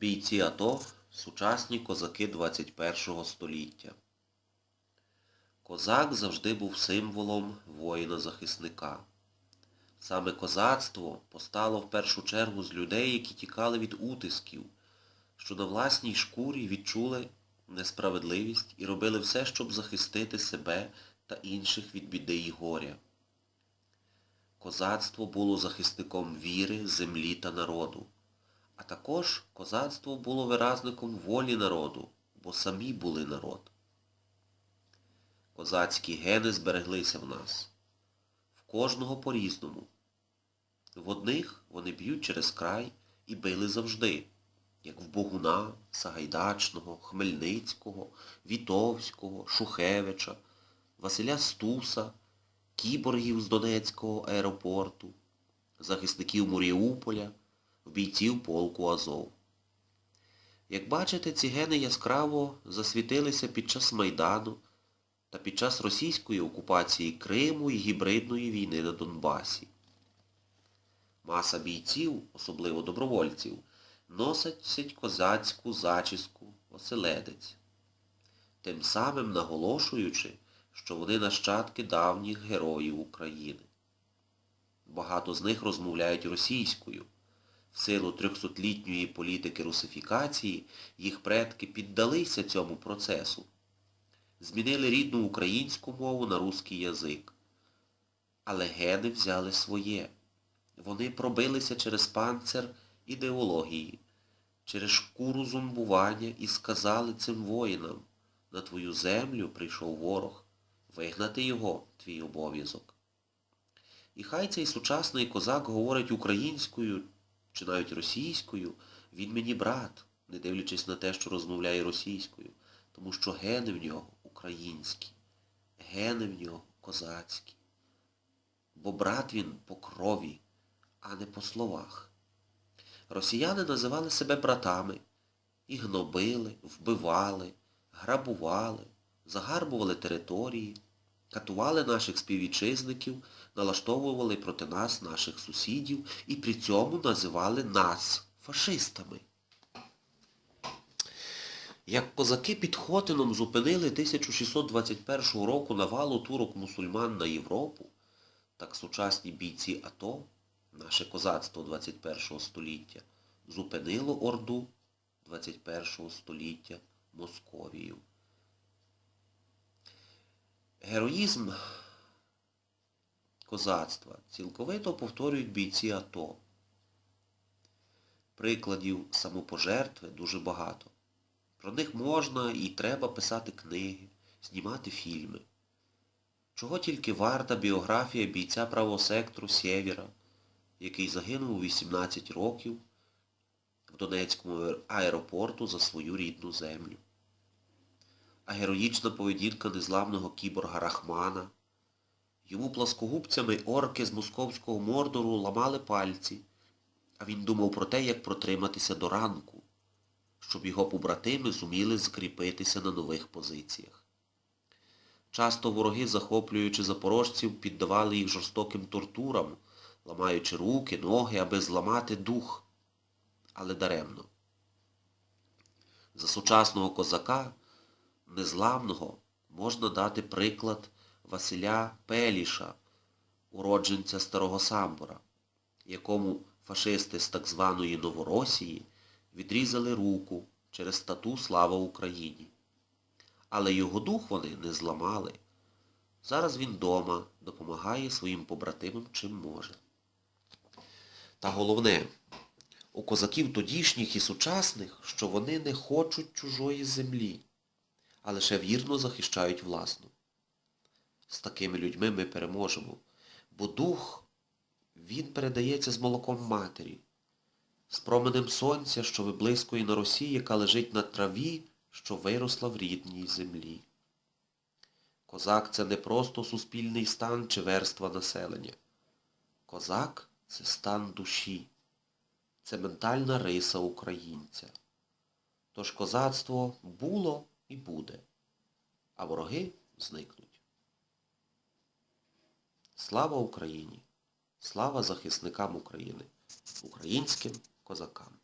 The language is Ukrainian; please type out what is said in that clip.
Бійці АТО – сучасні козаки 21 століття. Козак завжди був символом воїна-захисника. Саме козацтво постало в першу чергу з людей, які тікали від утисків, що на власній шкурі відчули несправедливість і робили все, щоб захистити себе та інших від біди й горя. Козацтво було захисником віри, землі та народу. А також козацтво було виразником волі народу, бо самі були народ. Козацькі гени збереглися в нас. В кожного по-різному. В одних вони б'ють через край і били завжди, як в Богуна, Сагайдачного, Хмельницького, Вітовського, Шухевича, Василя Стуса, кіборгів з Донецького аеропорту, захисників Маріуполя, в бійців полку Азов. Як бачите, ці гени яскраво засвітилися під час Майдану та під час російської окупації Криму і гібридної війни на Донбасі. Маса бійців, особливо добровольців, носить козацьку зачіску оселедець, тим самим наголошуючи, що вони нащадки давніх героїв України. Багато з них розмовляють російською. В силу трьохсотлітньої політики русифікації їх предки піддалися цьому процесу. Змінили рідну українську мову на русський язик. Але гени взяли своє. Вони пробилися через панцир ідеології, через шкуру зомбування і сказали цим воїнам, на твою землю прийшов ворог, вигнати його твій обов'язок. І хай цей сучасний козак говорить українською чи навіть російською, він мені брат, не дивлячись на те, що розмовляє російською, тому що гени в нього українські, гени в нього козацькі. Бо брат він по крові, а не по словах. Росіяни називали себе братами і гнобили, вбивали, грабували, загарбували території, катували наших співвітчизників, налаштовували проти нас наших сусідів і при цьому називали нас фашистами. Як козаки під Хотином зупинили 1621 року навалу турок мусульман на Європу, так сучасні бійці АТО, наше козацтво 21 століття, зупинило Орду 21 століття Московію. Героїзм козацтва цілковито повторюють бійці АТО. Прикладів самопожертви дуже багато. Про них можна і треба писати книги, знімати фільми. Чого тільки варта біографія бійця правого сектору Сєвєра, який загинув у 18 років в Донецькому аеропорту за свою рідну землю. А героїчна поведінка незламного кіборга Рахмана. Йому пласкогубцями орки з московського мордору ламали пальці, а він думав про те, як протриматися до ранку, щоб його побратими зуміли закріпитися на нових позиціях. Часто вороги, захоплюючи запорожців, піддавали їх жорстоким тортурам, ламаючи руки, ноги, аби зламати дух. Але даремно. За сучасного козака, незламного, можна дати приклад Василя Пеліша, уродженця Старого Самбора, якому фашисти з так званої Новоросії відрізали руку через стату Слава Україні. Але його дух вони не зламали. Зараз він дома допомагає своїм побратимам чим може. Та головне, у козаків тодішніх і сучасних, що вони не хочуть чужої землі, а лише вірно захищають власну. З такими людьми ми переможемо, бо дух, він передається з молоком матері, з променем сонця, що виблискує на росі, яка лежить на траві, що виросла в рідній землі. Козак це не просто суспільний стан чи верства населення. Козак це стан душі, це ментальна риса українця. Тож козацтво було і буде, а вороги зникнуть. Слава Україні! Слава захисникам України, українським козакам!